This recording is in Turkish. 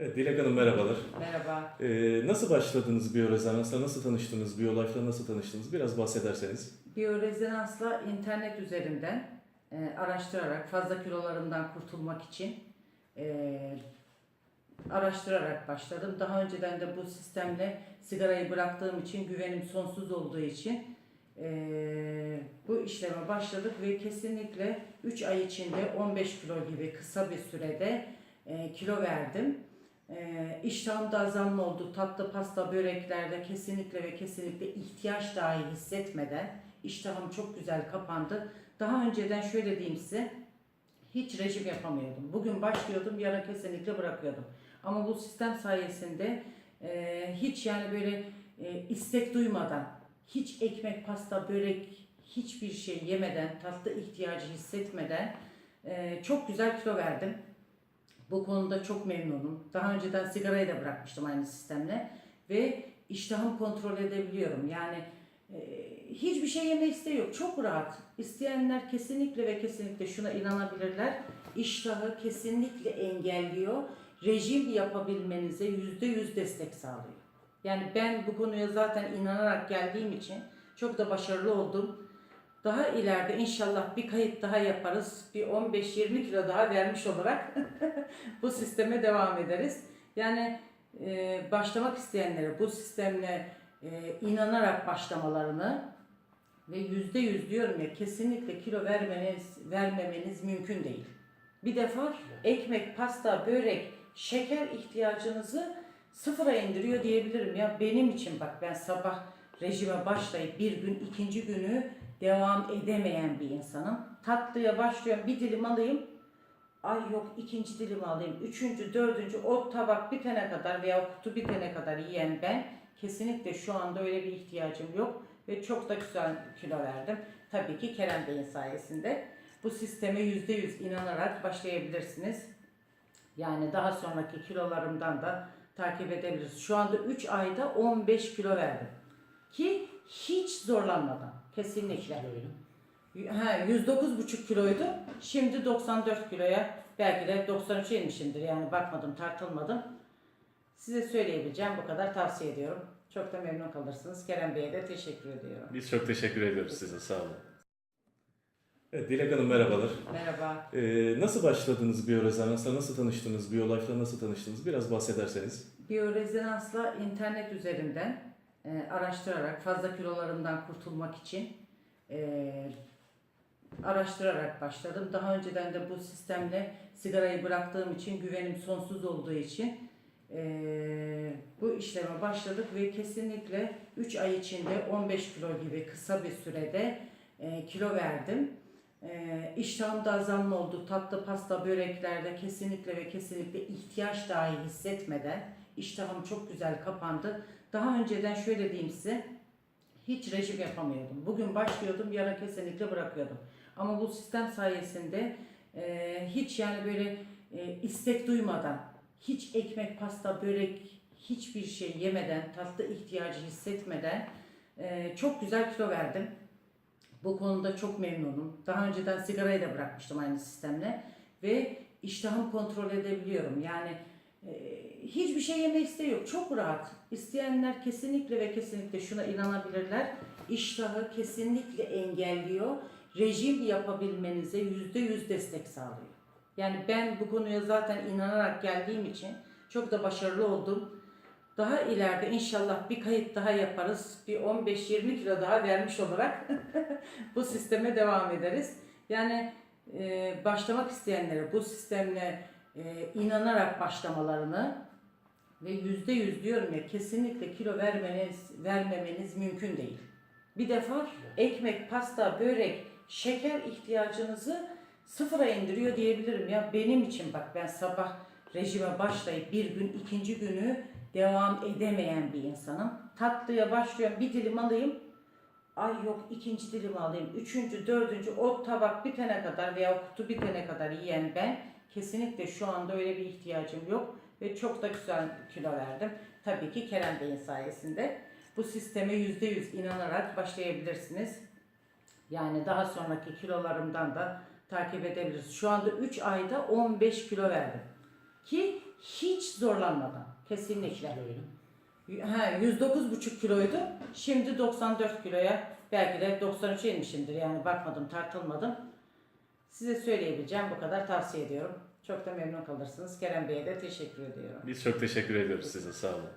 Evet, Dilek Hanım merhabalar. Merhaba. Ee, nasıl başladınız biyorezonansla, nasıl tanıştınız, biyolife'la nasıl tanıştınız? Biraz bahsederseniz. Biyorezonansla internet üzerinden e, araştırarak fazla kilolarımdan kurtulmak için e, araştırarak başladım. Daha önceden de bu sistemle sigarayı bıraktığım için güvenim sonsuz olduğu için e, bu işleme başladık ve kesinlikle 3 ay içinde 15 kilo gibi kısa bir sürede e, kilo verdim. E, iştahımda azalma oldu. Tatlı, pasta, böreklerde kesinlikle ve kesinlikle ihtiyaç dahi hissetmeden iştahım çok güzel kapandı. Daha önceden şöyle diyeyim size, hiç rejim yapamıyordum. Bugün başlıyordum, yarın kesinlikle bırakıyordum. Ama bu sistem sayesinde e, hiç yani böyle e, istek duymadan, hiç ekmek, pasta, börek, hiçbir şey yemeden, tatlı ihtiyacı hissetmeden e, çok güzel kilo verdim. Bu konuda çok memnunum. Daha önceden sigarayı da bırakmıştım aynı sistemle ve iştahımı kontrol edebiliyorum. Yani e, hiçbir şey yeme isteği yok. Çok rahat. İsteyenler kesinlikle ve kesinlikle şuna inanabilirler. İştahı kesinlikle engelliyor. Rejim yapabilmenize yüzde yüz destek sağlıyor. Yani ben bu konuya zaten inanarak geldiğim için çok da başarılı oldum. Daha ileride inşallah bir kayıt daha yaparız. Bir 15-20 kilo daha vermiş olarak bu sisteme devam ederiz. Yani e, başlamak isteyenlere bu sistemle e, inanarak başlamalarını ve yüzde yüz diyorum ya kesinlikle kilo vermeniz, vermemeniz mümkün değil. Bir defa ekmek, pasta, börek, şeker ihtiyacınızı sıfıra indiriyor diyebilirim ya. Benim için bak ben sabah rejime başlayıp bir gün ikinci günü devam edemeyen bir insanım. Tatlıya başlıyorum bir dilim alayım. Ay yok ikinci dilim alayım. Üçüncü, dördüncü o tabak bitene kadar veya kutu bitene kadar yiyen ben kesinlikle şu anda öyle bir ihtiyacım yok. Ve çok da güzel kilo verdim. Tabii ki Kerem Bey'in sayesinde. Bu sisteme yüzde yüz inanarak başlayabilirsiniz. Yani daha sonraki kilolarımdan da takip edebiliriz. Şu anda 3 ayda 15 kilo verdim. Ki hiç zorlanmadan. Kesinlikle. Ha, 109,5 kiloydu. Şimdi 94 kiloya belki de 93'e inmişimdir. Yani bakmadım, tartılmadım. Size söyleyebileceğim bu kadar tavsiye ediyorum. Çok da memnun kalırsınız. Kerem Bey'e de teşekkür ediyorum. Biz çok teşekkür ediyoruz size, sağ olun. Evet, Dilek Hanım merhabalar. Merhaba. Ee, nasıl başladınız biyorezonansla, nasıl tanıştınız, biyolife'la nasıl tanıştınız? Biraz bahsederseniz. Biyorezonansla internet üzerinden e, araştırarak fazla kilolarımdan kurtulmak için e, araştırarak başladım. Daha önceden de bu sistemle sigarayı bıraktığım için güvenim sonsuz olduğu için e, bu işleme başladık ve kesinlikle 3 ay içinde 15 kilo gibi kısa bir sürede e, kilo verdim. E, iştahımda azalma oldu. Tatlı, pasta, böreklerde kesinlikle ve kesinlikle ihtiyaç dahi hissetmeden iştahım çok güzel kapandı. Daha önceden şöyle diyeyim size, hiç rejim yapamıyordum. Bugün başlıyordum, yarın kesinlikle bırakıyordum. Ama bu sistem sayesinde e, hiç yani böyle e, istek duymadan, hiç ekmek, pasta, börek, hiçbir şey yemeden, tatlı ihtiyacı hissetmeden e, çok güzel kilo verdim. Bu konuda çok memnunum. Daha önceden sigarayı da bırakmıştım aynı sistemle ve iştahımı kontrol edebiliyorum. Yani hiçbir şey yeme isteği yok. Çok rahat. İsteyenler kesinlikle ve kesinlikle şuna inanabilirler. İştahı kesinlikle engelliyor. Rejim yapabilmenize yüzde yüz destek sağlıyor. Yani ben bu konuya zaten inanarak geldiğim için çok da başarılı oldum. Daha ileride inşallah bir kayıt daha yaparız. Bir 15-20 kilo daha vermiş olarak bu sisteme devam ederiz. Yani e, başlamak isteyenlere bu sistemle e, inanarak başlamalarını ve yüzde yüz diyorum ya kesinlikle kilo vermeniz, vermemeniz mümkün değil. Bir defa ekmek, pasta, börek, şeker ihtiyacınızı sıfıra indiriyor diyebilirim ya. Benim için bak ben sabah rejime başlayıp bir gün ikinci günü devam edemeyen bir insanım. Tatlıya başlıyorum bir dilim alayım. Ay yok ikinci dilimi alayım. Üçüncü, dördüncü o tabak bitene kadar veya kutu bitene kadar yiyen ben kesinlikle şu anda öyle bir ihtiyacım yok. Ve çok da güzel kilo verdim. Tabii ki Kerem Bey'in sayesinde. Bu sisteme yüzde yüz inanarak başlayabilirsiniz. Yani daha sonraki kilolarımdan da takip edebiliriz. Şu anda 3 ayda 15 kilo verdim. Ki hiç zorlanmadan kesinlikle. Ha, 109,5 kiloydu. Şimdi 94 kiloya belki de 93'e inmişimdir yani bakmadım tartılmadım. Size söyleyebileceğim bu kadar tavsiye ediyorum. Çok da memnun kalırsınız. Kerem Bey'e de teşekkür ediyorum. Biz çok teşekkür ediyoruz size. Sağ olun.